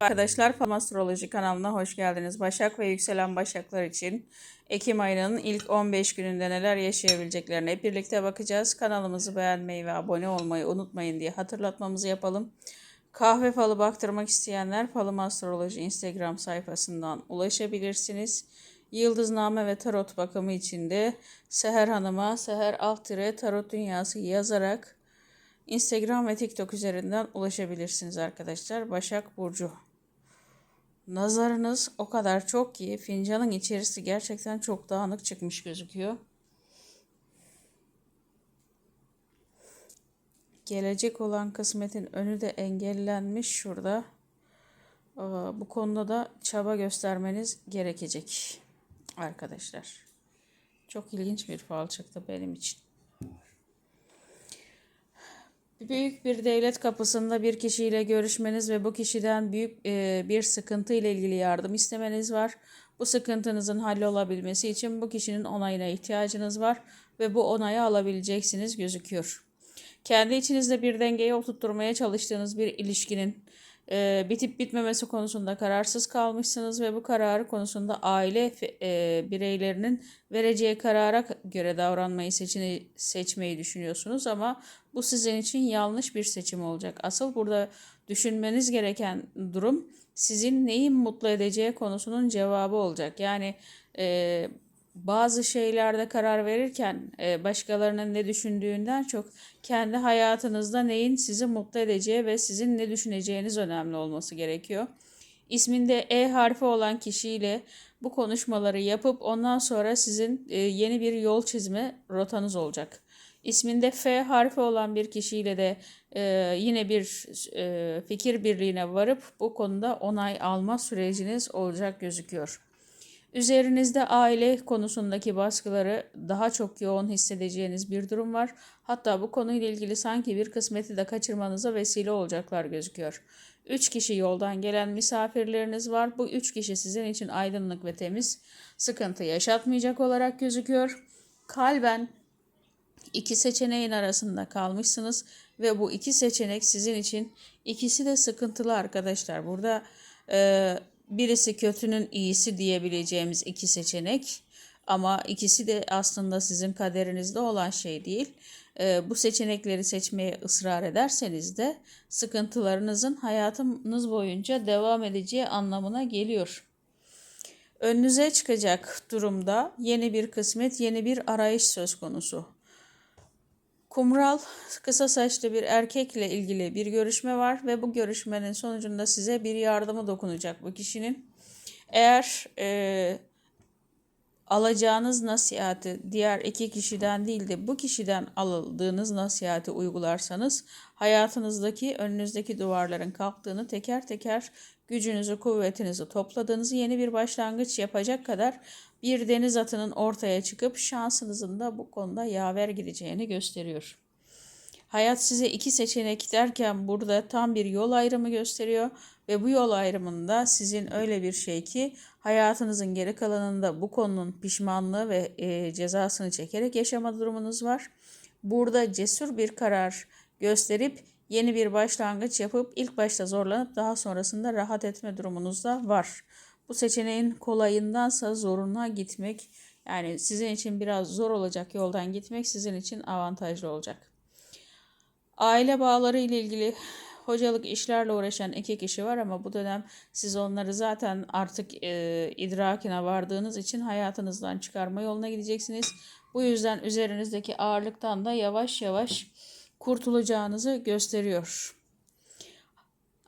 Arkadaşlar Fam Astroloji kanalına hoş geldiniz. Başak ve yükselen Başaklar için Ekim ayının ilk 15 gününde neler yaşayabileceklerine birlikte bakacağız. Kanalımızı beğenmeyi ve abone olmayı unutmayın diye hatırlatmamızı yapalım. Kahve falı baktırmak isteyenler Falım Astroloji Instagram sayfasından ulaşabilirsiniz. Yıldızname ve tarot bakımı için de Seher Hanım'a Seher alt tarot dünyası yazarak Instagram ve TikTok üzerinden ulaşabilirsiniz arkadaşlar. Başak Burcu. Nazarınız o kadar çok ki fincanın içerisi gerçekten çok dağınık çıkmış gözüküyor. Gelecek olan kısmetin önü de engellenmiş şurada. Bu konuda da çaba göstermeniz gerekecek arkadaşlar. Çok ilginç bir fal çıktı benim için. Büyük bir devlet kapısında bir kişiyle görüşmeniz ve bu kişiden büyük e, bir sıkıntı ile ilgili yardım istemeniz var. Bu sıkıntınızın hallolabilmesi için bu kişinin onayına ihtiyacınız var ve bu onayı alabileceksiniz gözüküyor. Kendi içinizde bir dengeye oturtturmaya çalıştığınız bir ilişkinin e, bitip bitmemesi konusunda kararsız kalmışsınız ve bu kararı konusunda aile e, bireylerinin vereceği karara göre davranmayı seçini, seçmeyi düşünüyorsunuz ama bu sizin için yanlış bir seçim olacak. Asıl burada düşünmeniz gereken durum sizin neyi mutlu edeceği konusunun cevabı olacak. Yani e, bazı şeylerde karar verirken e, başkalarının ne düşündüğünden çok kendi hayatınızda neyin sizi mutlu edeceği ve sizin ne düşüneceğiniz önemli olması gerekiyor. İsminde E harfi olan kişiyle bu konuşmaları yapıp ondan sonra sizin e, yeni bir yol çizme rotanız olacak. İsminde F harfi olan bir kişiyle de e, yine bir fikir birliğine varıp bu konuda onay alma süreciniz olacak gözüküyor. Üzerinizde aile konusundaki baskıları daha çok yoğun hissedeceğiniz bir durum var. Hatta bu konuyla ilgili sanki bir kısmeti de kaçırmanıza vesile olacaklar gözüküyor. Üç kişi yoldan gelen misafirleriniz var. Bu üç kişi sizin için aydınlık ve temiz, sıkıntı yaşatmayacak olarak gözüküyor. Kalben iki seçeneğin arasında kalmışsınız ve bu iki seçenek sizin için ikisi de sıkıntılı arkadaşlar. Burada e, birisi kötünün iyisi diyebileceğimiz iki seçenek ama ikisi de aslında sizin kaderinizde olan şey değil. E, bu seçenekleri seçmeye ısrar ederseniz de sıkıntılarınızın hayatınız boyunca devam edeceği anlamına geliyor. Önünüze çıkacak durumda yeni bir kısmet, yeni bir arayış söz konusu. Kumral kısa saçlı bir erkekle ilgili bir görüşme var ve bu görüşmenin sonucunda size bir yardımı dokunacak bu kişinin. Eğer e, alacağınız nasihati diğer iki kişiden değil de bu kişiden aldığınız nasihati uygularsanız hayatınızdaki önünüzdeki duvarların kalktığını teker teker gücünüzü, kuvvetinizi topladığınızı yeni bir başlangıç yapacak kadar bir deniz atının ortaya çıkıp şansınızın da bu konuda yaver gideceğini gösteriyor. Hayat size iki seçenek derken burada tam bir yol ayrımı gösteriyor ve bu yol ayrımında sizin öyle bir şey ki hayatınızın geri kalanında bu konunun pişmanlığı ve e, cezasını çekerek yaşama durumunuz var. Burada cesur bir karar gösterip yeni bir başlangıç yapıp ilk başta zorlanıp daha sonrasında rahat etme durumunuz da var. Bu seçeneğin kolayındansa zoruna gitmek yani sizin için biraz zor olacak yoldan gitmek sizin için avantajlı olacak. Aile bağları ile ilgili hocalık işlerle uğraşan iki kişi var ama bu dönem siz onları zaten artık e, idrakine vardığınız için hayatınızdan çıkarma yoluna gideceksiniz. Bu yüzden üzerinizdeki ağırlıktan da yavaş yavaş kurtulacağınızı gösteriyor.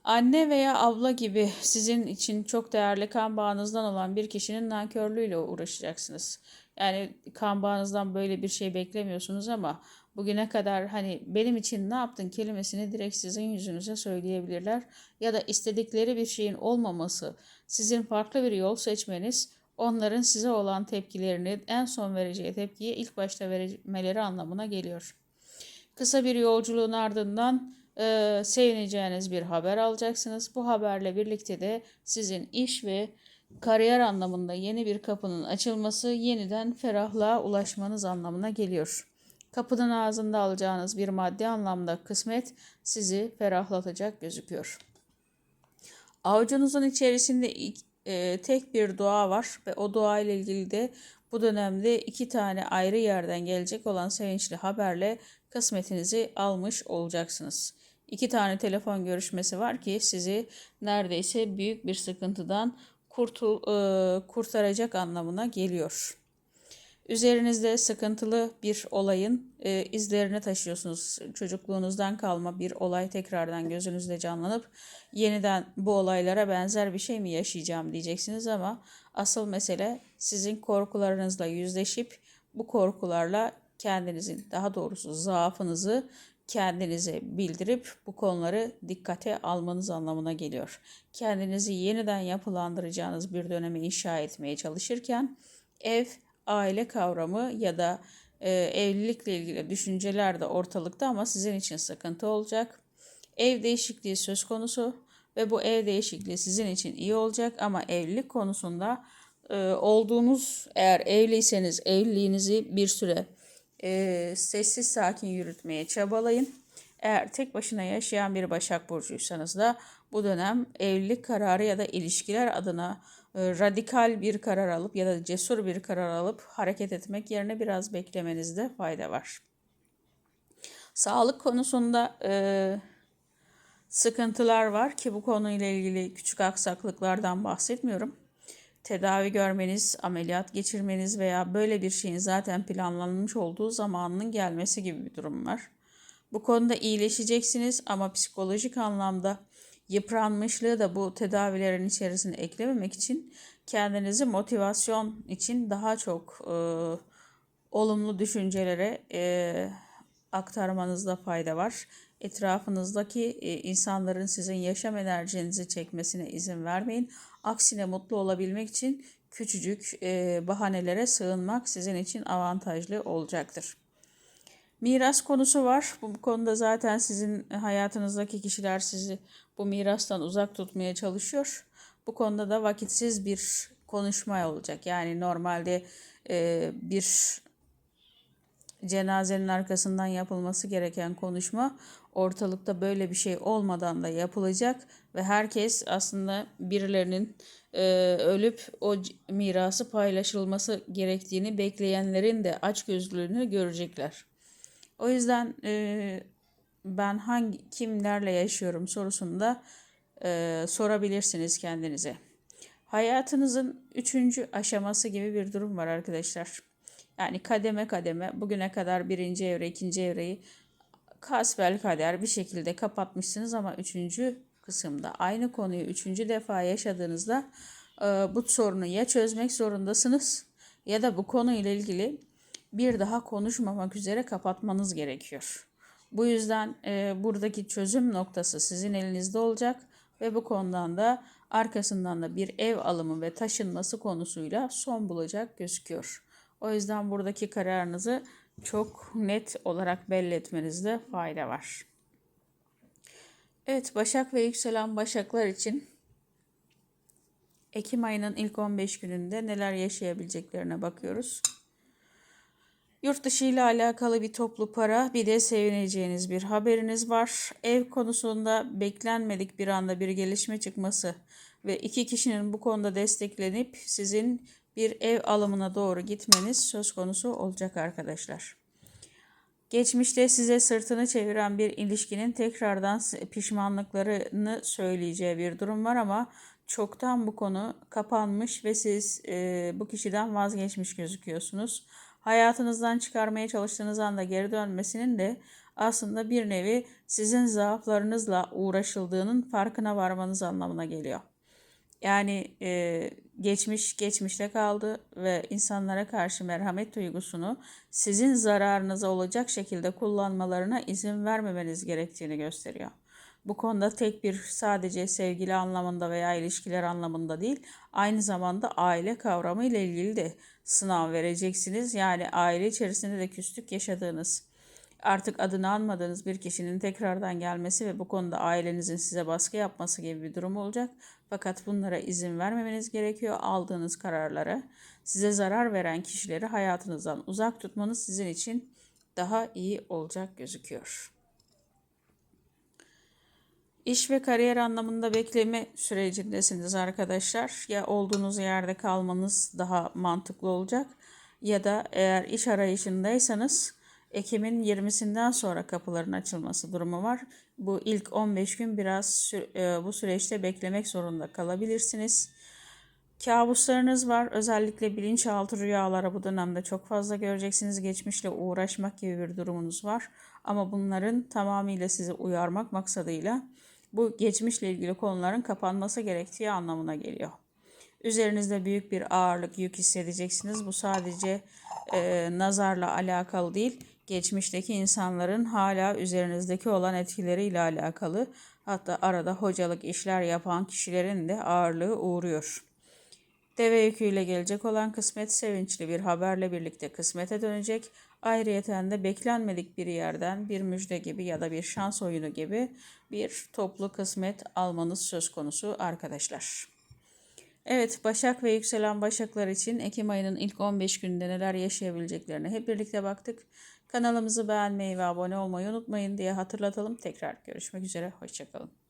Anne veya abla gibi sizin için çok değerli kan bağınızdan olan bir kişinin nankörlüğüyle uğraşacaksınız. Yani kan bağınızdan böyle bir şey beklemiyorsunuz ama bugüne kadar hani benim için ne yaptın kelimesini direkt sizin yüzünüze söyleyebilirler. Ya da istedikleri bir şeyin olmaması, sizin farklı bir yol seçmeniz onların size olan tepkilerini en son vereceği tepkiye ilk başta vermeleri anlamına geliyor. Kısa bir yolculuğun ardından e, sevineceğiniz bir haber alacaksınız. Bu haberle birlikte de sizin iş ve kariyer anlamında yeni bir kapının açılması yeniden ferahlığa ulaşmanız anlamına geliyor. Kapının ağzında alacağınız bir maddi anlamda kısmet sizi ferahlatacak gözüküyor. Avucunuzun içerisinde e, tek bir dua var ve o dua ile ilgili de bu dönemde iki tane ayrı yerden gelecek olan sevinçli haberle kısmetinizi almış olacaksınız. İki tane telefon görüşmesi var ki sizi neredeyse büyük bir sıkıntıdan kurtul, e, kurtaracak anlamına geliyor. Üzerinizde sıkıntılı bir olayın e, izlerini taşıyorsunuz. Çocukluğunuzdan kalma bir olay tekrardan gözünüzde canlanıp yeniden bu olaylara benzer bir şey mi yaşayacağım diyeceksiniz ama asıl mesele sizin korkularınızla yüzleşip bu korkularla kendinizin daha doğrusu zaafınızı kendinize bildirip bu konuları dikkate almanız anlamına geliyor. Kendinizi yeniden yapılandıracağınız bir dönemi inşa etmeye çalışırken ev, aile kavramı ya da e, evlilikle ilgili düşünceler de ortalıkta ama sizin için sıkıntı olacak. Ev değişikliği söz konusu ve bu ev değişikliği sizin için iyi olacak ama evlilik konusunda e, olduğunuz eğer evliyseniz evliliğinizi bir süre e, sessiz sakin yürütmeye çabalayın. Eğer tek başına yaşayan bir Başak Burcuysanız da bu dönem evlilik kararı ya da ilişkiler adına e, radikal bir karar alıp ya da cesur bir karar alıp hareket etmek yerine biraz beklemenizde fayda var. Sağlık konusunda e, sıkıntılar var ki bu konuyla ilgili küçük aksaklıklardan bahsetmiyorum. Tedavi görmeniz, ameliyat geçirmeniz veya böyle bir şeyin zaten planlanmış olduğu zamanının gelmesi gibi bir durum var. Bu konuda iyileşeceksiniz ama psikolojik anlamda yıpranmışlığı da bu tedavilerin içerisine eklememek için kendinizi motivasyon için daha çok e, olumlu düşüncelere e, aktarmanızda fayda var. Etrafınızdaki e, insanların sizin yaşam enerjinizi çekmesine izin vermeyin. Aksine mutlu olabilmek için küçücük e, bahanelere sığınmak sizin için avantajlı olacaktır. Miras konusu var. Bu konuda zaten sizin hayatınızdaki kişiler sizi bu mirastan uzak tutmaya çalışıyor. Bu konuda da vakitsiz bir konuşma olacak. Yani normalde e, bir cenazenin arkasından yapılması gereken konuşma ortalıkta böyle bir şey olmadan da yapılacak ve herkes aslında birilerinin e, ölüp o mirası paylaşılması gerektiğini bekleyenlerin de açgözlülüğünü görecekler. O yüzden e, ben hangi kimlerle yaşıyorum sorusunda e, sorabilirsiniz kendinize. Hayatınızın üçüncü aşaması gibi bir durum var arkadaşlar. Yani kademe kademe bugüne kadar birinci evre, ikinci evreyi kasbel kader bir şekilde kapatmışsınız ama üçüncü kısımda aynı konuyu üçüncü defa yaşadığınızda e, bu sorunu ya çözmek zorundasınız ya da bu konuyla ilgili bir daha konuşmamak üzere kapatmanız gerekiyor. Bu yüzden e, buradaki çözüm noktası sizin elinizde olacak ve bu konudan da arkasından da bir ev alımı ve taşınması konusuyla son bulacak gözüküyor. O yüzden buradaki kararınızı çok net olarak belli etmenizde fayda var. Evet, Başak ve yükselen Başaklar için Ekim ayının ilk 15 gününde neler yaşayabileceklerine bakıyoruz. Yurt dışı ile alakalı bir toplu para, bir de sevineceğiniz bir haberiniz var. Ev konusunda beklenmedik bir anda bir gelişme çıkması ve iki kişinin bu konuda desteklenip sizin bir ev alımına doğru gitmeniz söz konusu olacak arkadaşlar. Geçmişte size sırtını çeviren bir ilişkinin tekrardan pişmanlıklarını söyleyeceği bir durum var ama çoktan bu konu kapanmış ve siz e, bu kişiden vazgeçmiş gözüküyorsunuz hayatınızdan çıkarmaya çalıştığınız anda geri dönmesinin de aslında bir nevi sizin zaaflarınızla uğraşıldığının farkına varmanız anlamına geliyor. Yani e, geçmiş geçmişte kaldı ve insanlara karşı merhamet duygusunu sizin zararınıza olacak şekilde kullanmalarına izin vermemeniz gerektiğini gösteriyor. Bu konuda tek bir sadece sevgili anlamında veya ilişkiler anlamında değil, aynı zamanda aile kavramı ile ilgili de sınav vereceksiniz. Yani aile içerisinde de küslük yaşadığınız, artık adını anmadığınız bir kişinin tekrardan gelmesi ve bu konuda ailenizin size baskı yapması gibi bir durum olacak. Fakat bunlara izin vermemeniz gerekiyor. Aldığınız kararları, size zarar veren kişileri hayatınızdan uzak tutmanız sizin için daha iyi olacak gözüküyor. İş ve kariyer anlamında bekleme sürecindesiniz arkadaşlar. Ya olduğunuz yerde kalmanız daha mantıklı olacak ya da eğer iş arayışındaysanız Ekim'in 20'sinden sonra kapıların açılması durumu var. Bu ilk 15 gün biraz sü- e, bu süreçte beklemek zorunda kalabilirsiniz. Kabuslarınız var. Özellikle bilinçaltı rüyalara bu dönemde çok fazla göreceksiniz. Geçmişle uğraşmak gibi bir durumunuz var. Ama bunların tamamıyla sizi uyarmak maksadıyla bu geçmişle ilgili konuların kapanması gerektiği anlamına geliyor. Üzerinizde büyük bir ağırlık, yük hissedeceksiniz. Bu sadece e, nazarla alakalı değil, geçmişteki insanların hala üzerinizdeki olan etkileriyle alakalı. Hatta arada hocalık işler yapan kişilerin de ağırlığı uğruyor. Deve yüküyle gelecek olan kısmet sevinçli bir haberle birlikte kısmete dönecek. Ayrıyeten de beklenmedik bir yerden bir müjde gibi ya da bir şans oyunu gibi bir toplu kısmet almanız söz konusu arkadaşlar. Evet, Başak ve yükselen Başaklar için Ekim ayının ilk 15 gününde neler yaşayabileceklerine hep birlikte baktık. Kanalımızı beğenmeyi ve abone olmayı unutmayın diye hatırlatalım. Tekrar görüşmek üzere, hoşçakalın.